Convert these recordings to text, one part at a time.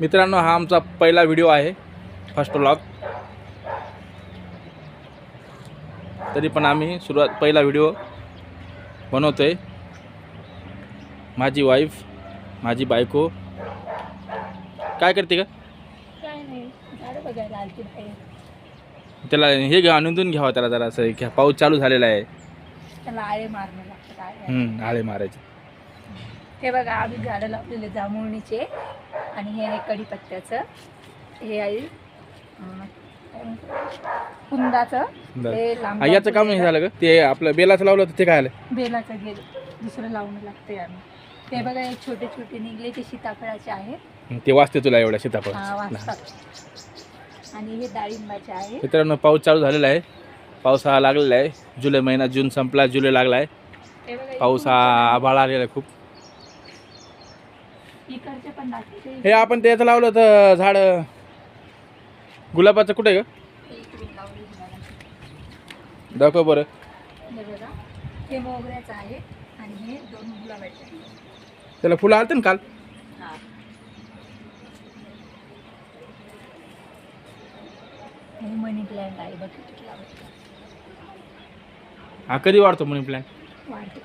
मित्रांनो हा आमचा पहिला व्हिडिओ आहे फर्स्ट व्लॉग तरी पण आम्ही सुरुवात पहिला व्हिडिओ बनवतो आहे माझी वाईफ माझी बायको. काय करते का त्याला हे घ्या निंदून घ्यावा त्याला जरा असं घ्या पाऊस चालू झालेला आहे. आळे मारायचे. हे बघा आम्ही झाडं लावलेले जांभुळणीचे. आणि हे आहे कढीपत्त्याचं. हे आहे अं? कुंदाचं. ते लांब आ, याचं काम नाही झालं का ते आपलं बेलाचं लावलं होतं ते काय आलं? बेलाचं गेल दुसरं लावणं लागते आम्ही. ते बघा हे छोटे छोटे निघले ते सीताफळाचे आहेत. हं, ते वाचते तुला एवढ्या सीताफळ हा वाचतात. आणि हे डाळिंबाचे आहेत मित्रांनो पाऊस चालू झालेला आहे. पाऊस हा लागलेला आहे. जुलै महिना जून संपला जुलै लागला आहे. बघा पाऊस हा आभाळ आलेला आहे खूप. इकडचे पण दाखवते हे आपण त्याचं लावलं होतं झाड गुलाबाचं कुठे बघा. दाखव बरं हे बघा हे मोगऱ्याचं आहे आणि हे दोन गुलाबाचे आहे. त्याला फुलं आलते ना काल हा. हे मनी प्लॅन्ट आहे बघ किती. हा कधी वाढतो मनी प्लॅन्ट वाढते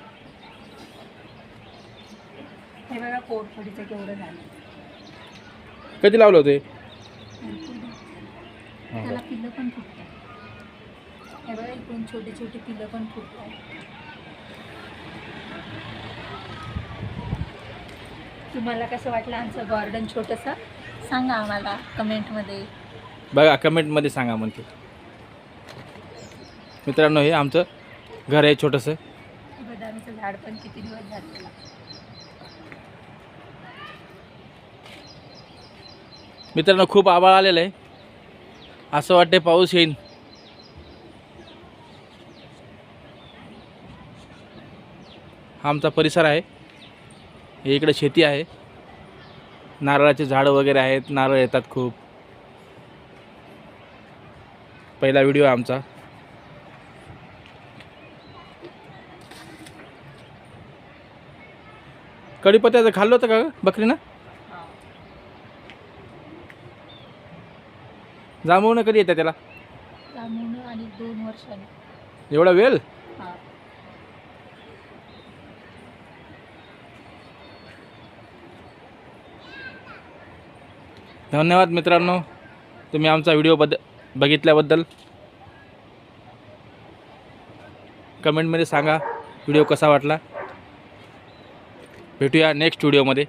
हे बघा कोरफडीचं केवढं झालं. कधी लावलं होतं? त्याला पिल्लं पण फुटतात हे बघा इकडून छोटे छोटे पिल्लं पण फुटतात तुम्हाला कसं वाटलं आमचं गार्डन छोटंसं? सांगा आम्हाला कमेंटमध्ये. बघा कमेंटमध्ये सांगा म्हणते. मित्रांनो हे आमचं घर आहे छोटंसं. बदामीचं झाड पण किती दिवस झालेलं मित्रांनो खूप आभाळ आलेलं आहे. असं वाटते पाऊस येईल हा आमचा परिसर आहे. हे इकडे शेती आहे. नारळाचे झाडं वगैरे आहेत. नारळ येतात खूप. पहिला व्हिडिओ आहे आमचा. कढीपत्त्याचं खाल्लं होतं का बकरीनं? जांभूळ कधी येतं त्याला? जामुन आणि दोन वर्षांनी. एवढा वेळ? हा. धन्यवाद मित्रांनो तुम्ही आमचा व्हिडिओ बद्द बघितल्याबद्दल. कमेंटमध्ये सांगा व्हिडिओ कसा वाटला? भेटूया नेक्स्ट व्हिडिओमध्ये